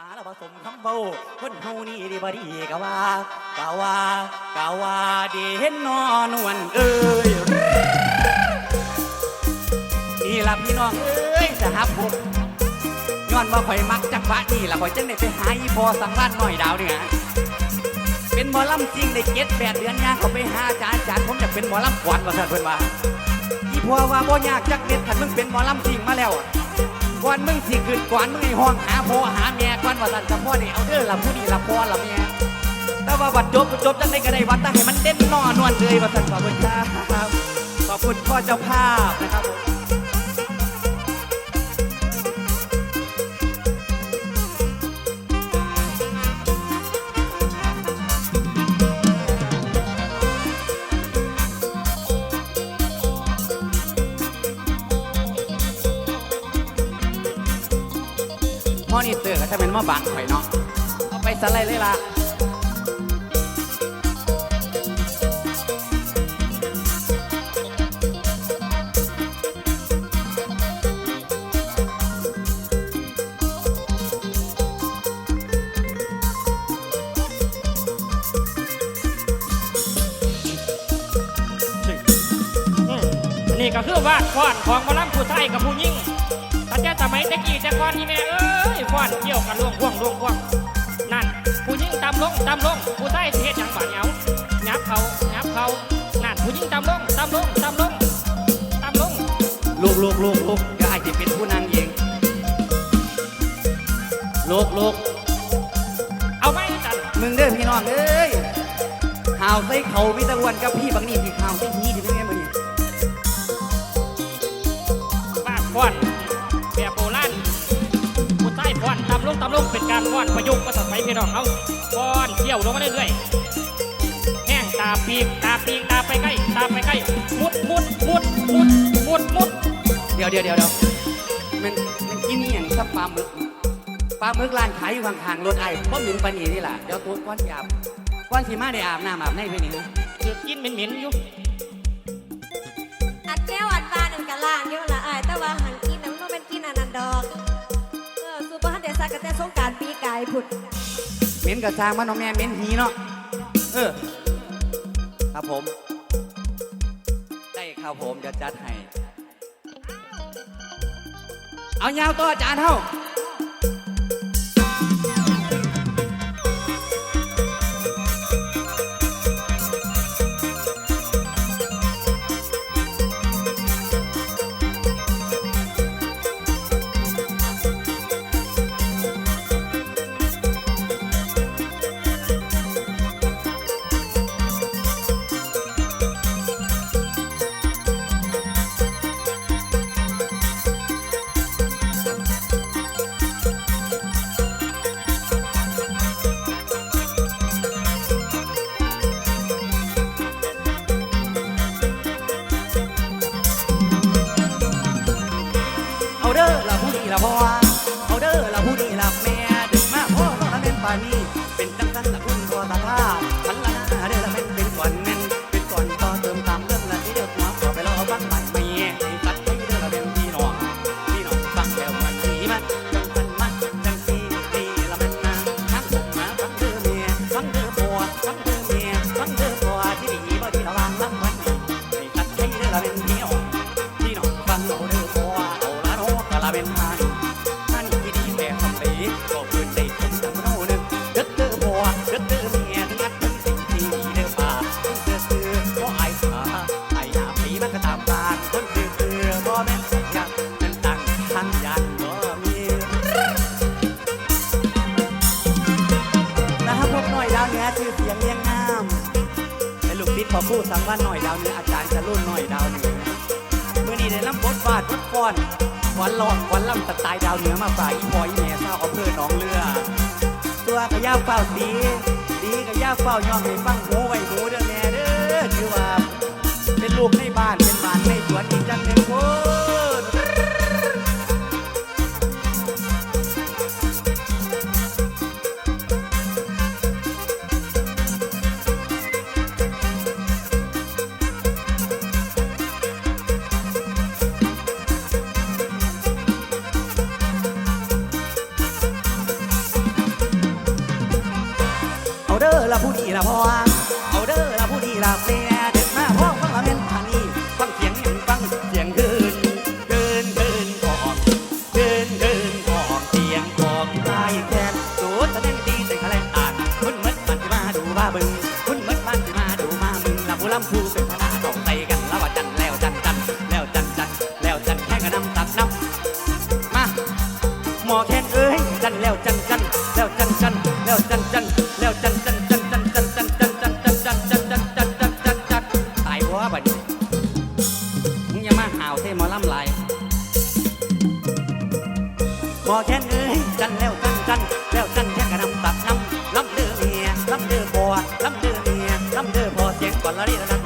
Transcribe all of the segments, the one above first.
มาแล้วผสมคำเบาคนเฮานี่ดีบดีกะว่ากะว่ากะว่าดีเห็นนอนวลเอ้ยนี่ล่ะพี่น้องเอ้ยจะหาผมย้อนว่าข่อยมักจังหวะนี่ล่ะข่อยจังได้ไปหาอีพอสังวานหน่อยดาวเนี่ยเป็นหมอลำจริงได้เก็ดแปดเดือนย่างเขาไปหาอาจารย์อาจารย์ผมอยากเป็นหมอลำกวนว่าซั่นเพิ่อนว่าอีพัวว่าบ่ยากจักเม็ดขันมึงเป็นหมอลำจริงมาแล้ว ก่อนมึงสิขึ้นก่อนมึงไอ้ห้องหาพ่อหาแม่ก่อนว่าสั่นกับพ่อนี่เอาเด้อละผู้นี่ละพ่อละแม่แต่ว่าบัดจบก็จบจังได้ก็ได้วัดแต่ให้มันเด่นนอนวลเลยว่าสั่นขอบคุณครับขอบคุณพ่อเจ้าภาพนะครับผม นมาบังข่อยเนาะเอาไปสไลด์เลยล่ะอืมนี่ก็คือวาดฟอนของหมอลำผู้ชายกับผู้หญิงแต่จะสมัยตะกี้แต่ก่อนนี่แม่เอ้ย ฟ้อนเกี่ยวกันล่วงพ่วงล่วงพ่วงนั่น ผู้หญิงตำลงตำลง ผู้ชายเฮ็ดหยังบาดเหนียวยับเขายับเขานั่น ผู้หญิงตำลงตำลงตำลงตำลง ลูกลูกลูกลูกก็อาจจะเป็นผู้นางเองลูกลูกเอาไว้จันมึงเด้อพี่น้องเอ้ยข่าวใส่เขาวิตะวันกับพี่บางนี่ที่ข่าวใส่หีที่ การฟ้อนประยุกต์มาสมัยพี่น้องเอาฟ้อนเกี่ยวลงมาเรื่อยๆแห้งตาปีกตาปีกตาไปใกล้ตาไปใกล้มุดมุดมุดมุดมุดมุดเดี๋ยวเดี๋ยวเดี๋ยวเดี๋ยวมันมันกินอหย่างสับปลาหมึกปลาหมึกร้านขายอยู่ข้างๆรถไอ้เพราะหมิ่นปานนีนี่แหละเดี๋ยวตัวก้อนหยาบก้อนสีมาได้อาบน้ำอาบในเพื่อนนี่นะคือกินเหม็นๆอยู่อัดแก้วอัดบานอันกะล่างอยู่ละอา กายผุดเหม็นกระซางมันเนาะแม่เหม็นหีเนาะเออ ครับผม ได้ครับผมจะจัดให้ เอายาวต่ออาจารย์เท่า อครูสังวานน้อยดาวเหนืออาจารย์จะรุ่นหน่อยดาวเหนือมื่อนี้ได้ลำบทบาทบทฟ้อนวันหลอกวันลำสไตล์ดาวเหนือมาฝ่ายอีพอยแม่เศร้าเอาเพื่อน้องเรือ ตัวกระย่าเฝ้าดีดีกระย่าเฝ้ายอมให้ฟังหูไว้หูเด้อแม่เด้อคือว่า เป็นลูกในบ้านเป็นบ้านในสวนอีกจังหนึ่งโว้ grave ลำเดือเมียลำเดือพอเสียงก่อนละนี่ละนะ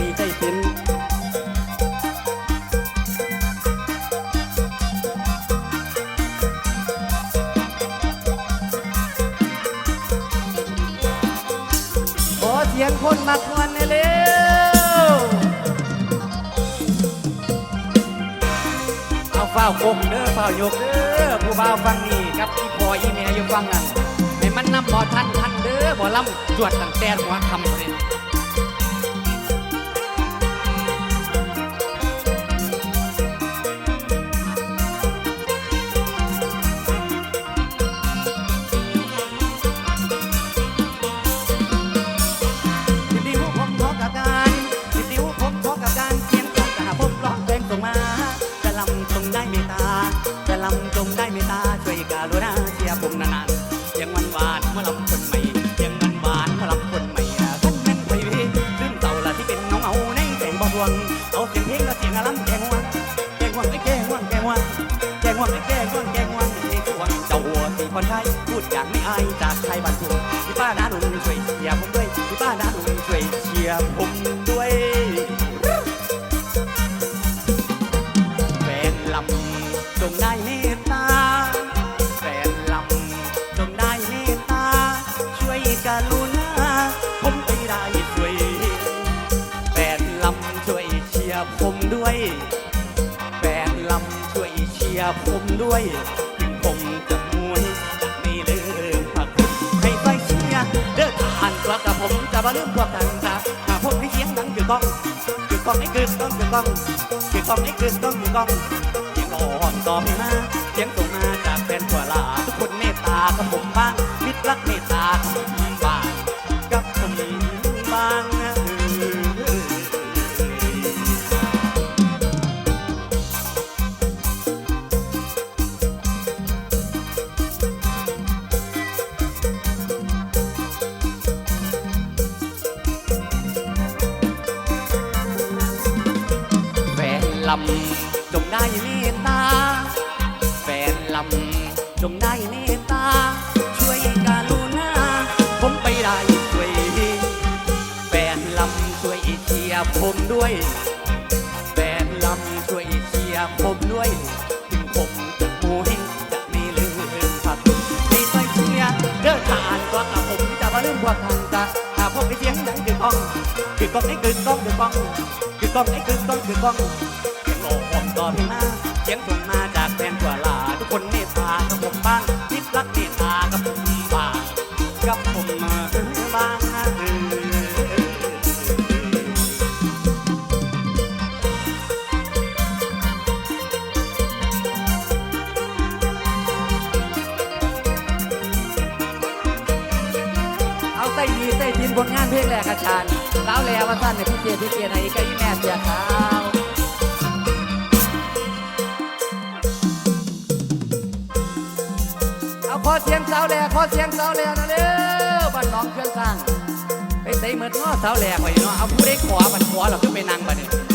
ดีใจเป็นขอเสียงคนมากวนเร็วเอาฝ้าวกเด้อฝ้ายกเด้อผู้บ่าวฟังนี่กับอีพอยอีแม่อยู่ฟังนั่นให้มันนำบ่อทันทันเด้อบ่อลำจวดตั้งแต่หัวคำเลย valorar. ด้วย แฟนลำช่วยเชียร์ผมด้วย ถึงผมจะมวนจะไม่ลืมพระคุณใครไปเชียร์เด้อทานกลับกับผมจะม่ลืมกลับกันครัหาพบให้เสียงดังคือกล้องคือกล้องให้คือกล้องคือกล้องคือกล้องให้คือกล้องคือกล้องเสียงอ่อนก็ไม่มาเสียงสูง ลำจงได้เมตตา แฟนลำจงได้เมตตา ช่วยกาลุณาผมไปได้ช่วยแฟนลำช่วยเชียร์ผมด้วยแฟนลำช่วยเชียร์ผมด้วยถึงผมจะโมวยจะมีลืมผัดให้ช่ยเชียร์เดินทานก็กัผมจะมาลืมความทางจะหาพวกไอ้เสียงไหนคือกล้องคือกล้องไอ้คือกล้องคือกล้องคือกล้องไอ้คือกล้องคือกล้อง ต่อพลงมาเสียงส่งมาจากแฟนตัวลา ทุกคนเมตตากับผมบ้างนิดรักเมตตากับผมบ้างกับผมมาบ้างเออเอาใส่ดีใส่ดินผลงานเพลงแรกอาจารย์สาวแล้วว่าสั้นเนี่ยพี่เจพี่เจไหนก็อีแม่เสียขาว อาขอเสียงสาวแหลกขอเสียงสาวแหลกนะเร็วบ้านน้องเครื่องสร้างไปใส่เหมือนเนาะสาวแหลกไปเนาะเอาผู้ได้ขอบันขอเราขึ้นไปนั่งบัดนี้เ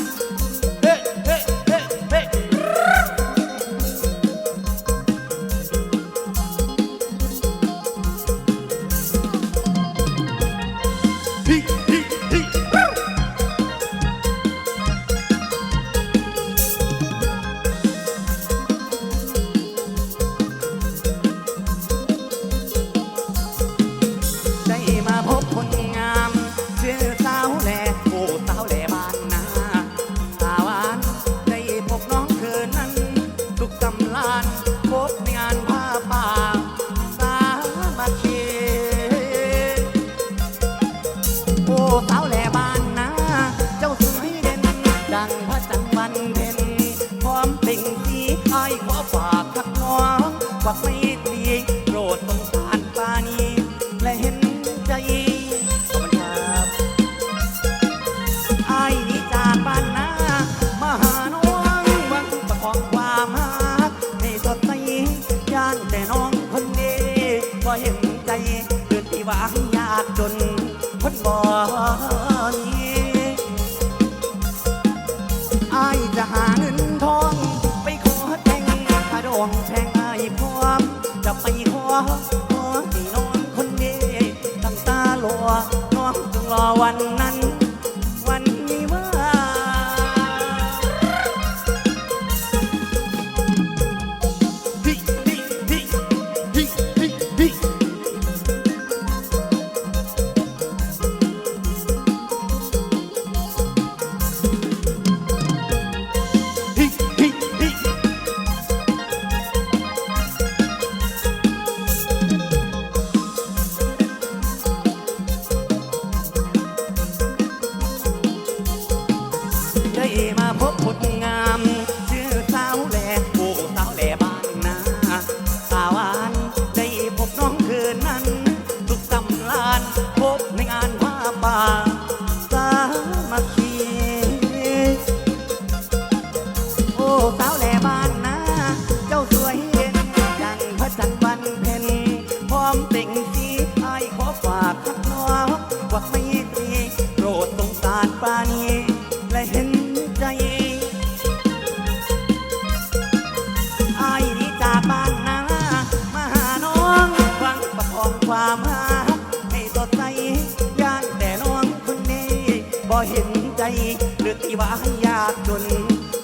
ว่าให้ยากจน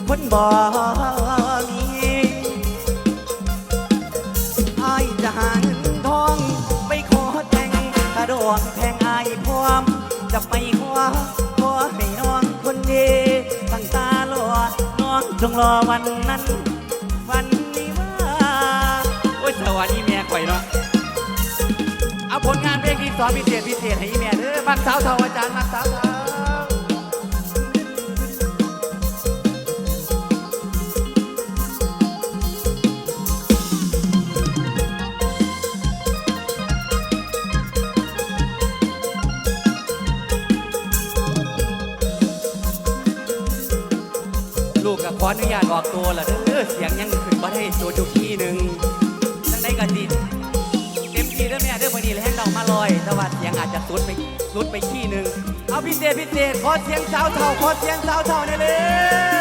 คนบ่มีอายจะหาเงินทองไปขอแต่งถ้าดวงแพงอายพร้อม จะไปขอขอให้น้องคนดีตั้งตารอน้องจงรอวันนั้น วันนี้ว่าโอ้ยสวัสดีแม่ข่อยเนาะเอาผลงานเพลงที่สอนพิเศษพิเศษให้แม่เด้อมักสาวเทาอาจารย์มักสาวเทา ออนุญาตออกตัวละเด้อเสียงยังขึ้นบ่ได้ตัวจุกี้หนึ่งจังได้กันดีเต็มที่เด้อแม่เด้อพอดีแล้วแห้งเรามาลอยแต่ว่าเสียงอาจจะสุดไปสุดไปขี้หนึ่งเอาพิเศษพิเศษขอเสียงสาวเท่าขอเสียงสาวเท่าหน่อยเลย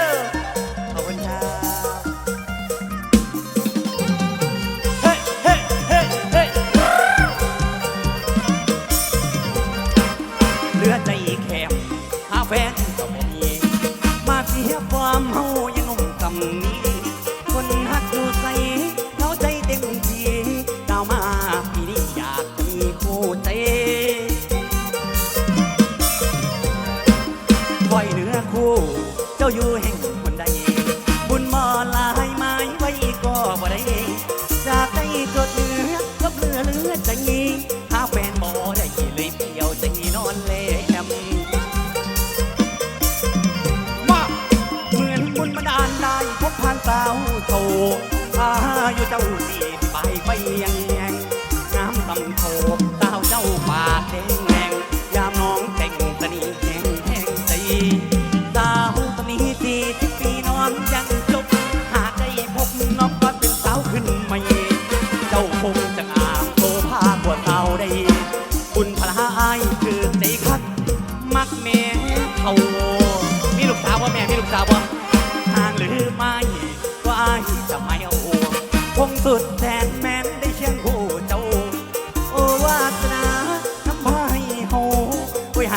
到底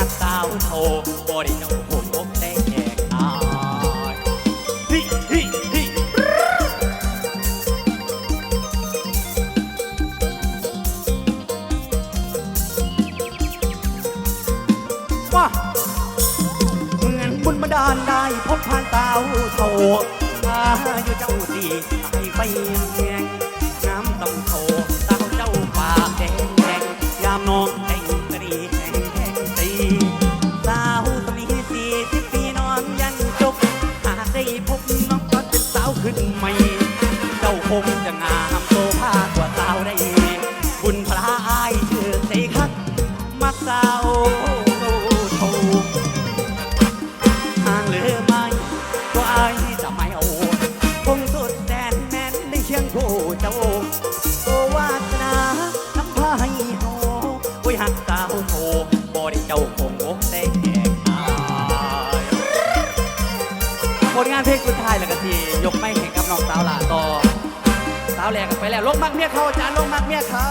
นักสาวโทบริโนผมผมแดงแจกตายฮิฮิฮิว่าเหมือนบุญมาดานได้พบผ่านสาวโทอาอยู่เจ้าดีไปไป กสาวโทห่างหรือไม่ก็อายจะไม่เอาคงสุดแสนแม่นได้เคียงโทเจ้าโอวาสนาน้ำพายโหโอ้ยหักสาวโทบ่ได้เจ้าคงงกได้แขกอายผลงานเพลงสุดท้ายแล้วก็ทียกไม่แข่งกับน้องสาวหล่าต่อสาวแหลกไปแล้วลงมักเมียเขาจานลงมักเมียเขา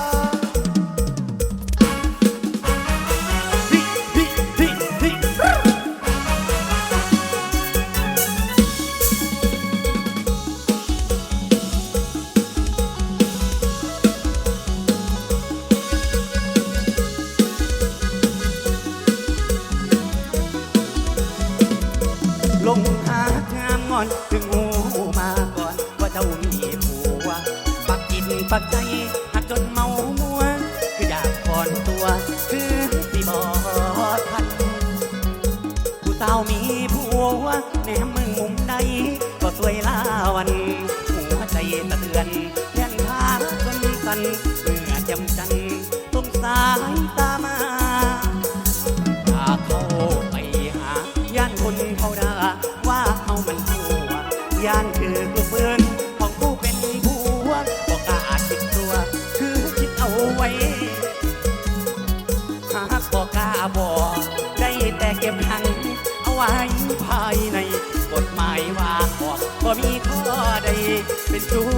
นรู้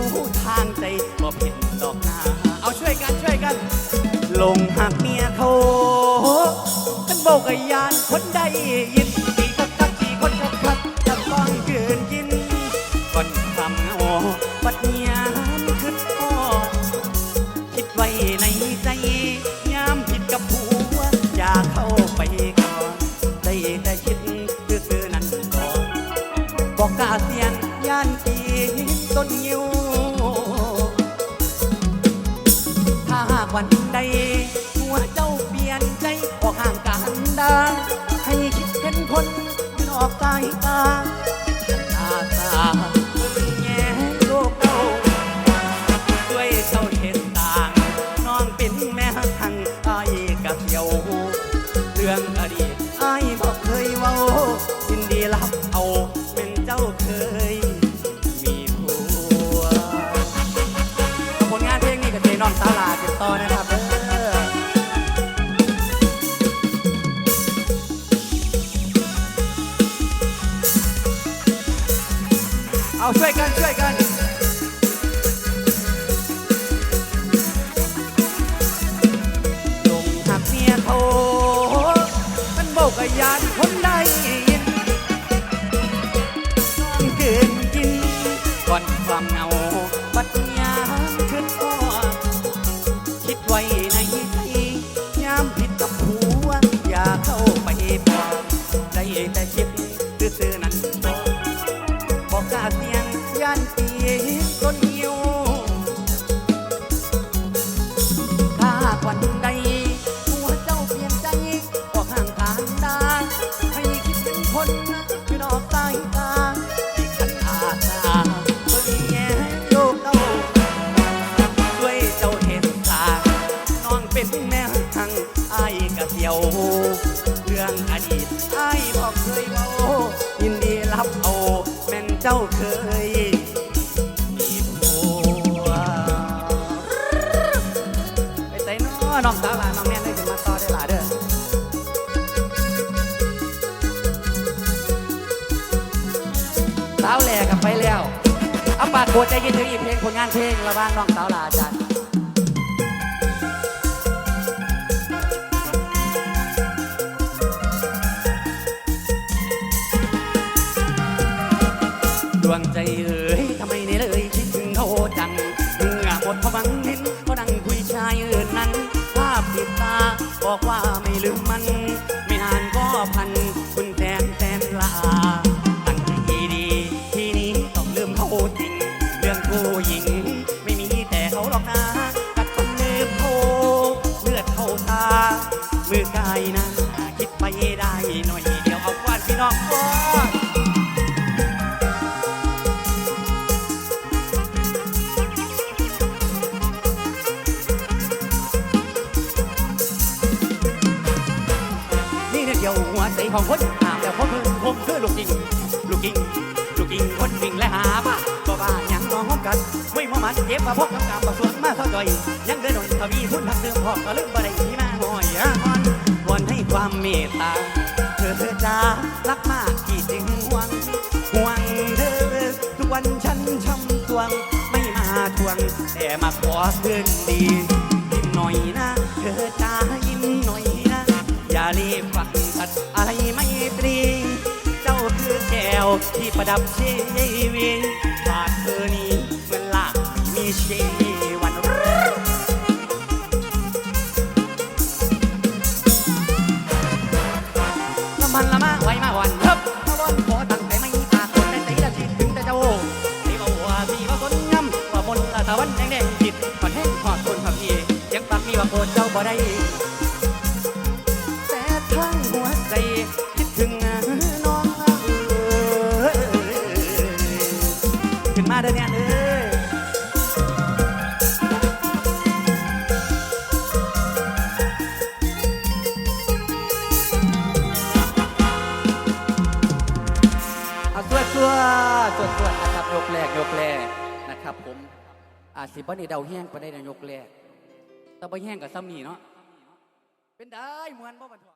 ทางใจบ่เห็นดอกนาเอาช่วยกันช่วยกัน ลงหักเมียโขาขันโบกยานคนใดยิน วันใดหัวเจ้าเปลี่ยนใจออห่างกันดาให้คิดเป็นคนนอกสายตาตาตา เรื่องอดีตไอ้บอกเคยเมายินดีรับเอาแม่นเจ้าเคยมีผัวไปใส่น้อน้องสาวลาน้องแม่นได้ขึ้นมาต่อได้หลาเด้อสาวแหล่กับไปแล้วเอาปากโบใจย็นถึงอีกเพลงผลงานเพลงระว่างน้องสาวลาอาจารย์ ดวงใจเอ๋ยทำไมเนี่ยเลยคิดถึงเขาจังเมื่อหมดพวังนินเขาดังคุยชายอื่นนั้น ภาพติดตาบอกว่าไม่ ลูกยิงลูกยิงลูกยิงคนวิ่งและหาบ้าบ้ายังนองห้องกันไม่มามันเจ็บมาพบกับกามประสวนมาเท่าจอยยังเดินหนทวีทุนทักเดิมพอกก็ลืมบ่ได้ที่มาหอยอะอ่อนวอนให้ความเมตตาเธอเธอจ้ารักมากที่จึงห่วงห่วงเธอทุกวันฉันช้ำตวงไม่มาทวง แต่มาขอเพื่อนดียิ้มหน่อยนะ เธอจ้ายิ้มหน่อยนะ อย่ารีบฝันตัดอะไร ที่ประดับชีวิตขาดเธอนี้เหมือนลากไม่มีชีวันละมันละมาไว้มาวันเทิบมาวันขอตั้งใจไม่ปากคนแต่ใจละคิดถึงแต่เจ้าที่บอกว่าที่ว่าสนย้ำว่าบนละตะวันแดงแดงจิตก่อนแห้งขอดคนพับพียังปากมีว่าโปรดเจ้าบ่ได้ สิบ่ได้เดาแห้งไปได้นายกแรกแต่บ่แห้งกับซ้ำนี่เนาะเป็นได้มวนบ่บันทอ